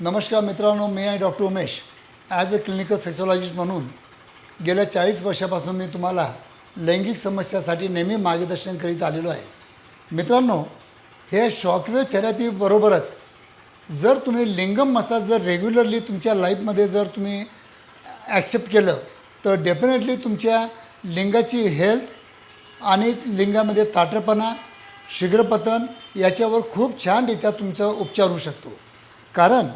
नमस्कार मित्रांनो मी आहे doctor Umesh. As a clinical sexologist म्हणून गेल्या चाळीस वर्षापासून मी तुम्हाला लैंगिक समस्यासाठी नेहमी मार्गदर्शन करीत आलेलो आहे. मित्रांनो हे शॉकवेव्ह थेरपीबरोबरच जर तुम्ही लिंगम मसाज जर रेग्युलरली तुमच्या लाईफमध्ये जर तुम्ही ॲक्सेप्ट केलं तर डेफिनेटली तुमच्या लिंगाची हेल्थ आणि लिंगामध्ये ताटरपणा शीघ्रपतन याच्यावर खूप छानरित्या तुमचा उपचार होऊ शकतो. कारण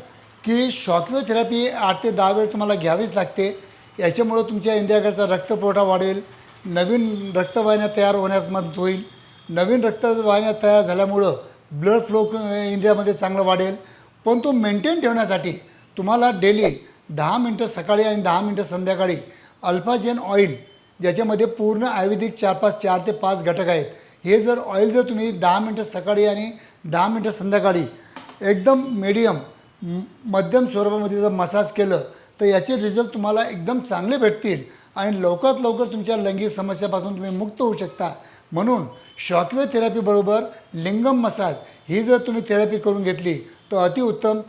की शॉकवेव्ह थेरपी आठ ते दहा वेळ तुम्हाला घ्यावीच लागते. याच्यामुळं तुमच्या इंद्रियाकडचा रक्तपुरवठा वाढेल. नवीन रक्तवाहिन्या तयार होण्यास मदत होईल. नवीन रक्तवाहिन्या तयार झाल्यामुळं ब्लड फ्लो इंडियामध्ये चांगलं वाढेल. पण तो मेंटेन ठेवण्यासाठी तुम्हाला डेली दहा मिनटं सकाळी आणि दहा मिनटं संध्याकाळी अल्फाजेन ऑइल ज्याच्यामध्ये पूर्ण आयुर्वेदिक चार पाच चार ते पाच घटक आहेत. हे जर ऑइल जर तुम्ही दहा मिनटं सकाळी आणि दहा मिनटं संध्याकाळी एकदम मीडियम मध्यम स्वरूपामध्ये जर मसाज केलं तर याचे रिझल्ट तुम्हाला एकदम चांगले भेटतील आणि लवकरात लवकर तुमच्या लैंगिक समस्यापासून तुम्ही मुक्त होऊ शकता. म्हणून शॉकवे थेरपीबरोबर लिंगम मसाज ही जर तुम्ही थेरपी करून घेतली तर अतिउत्तम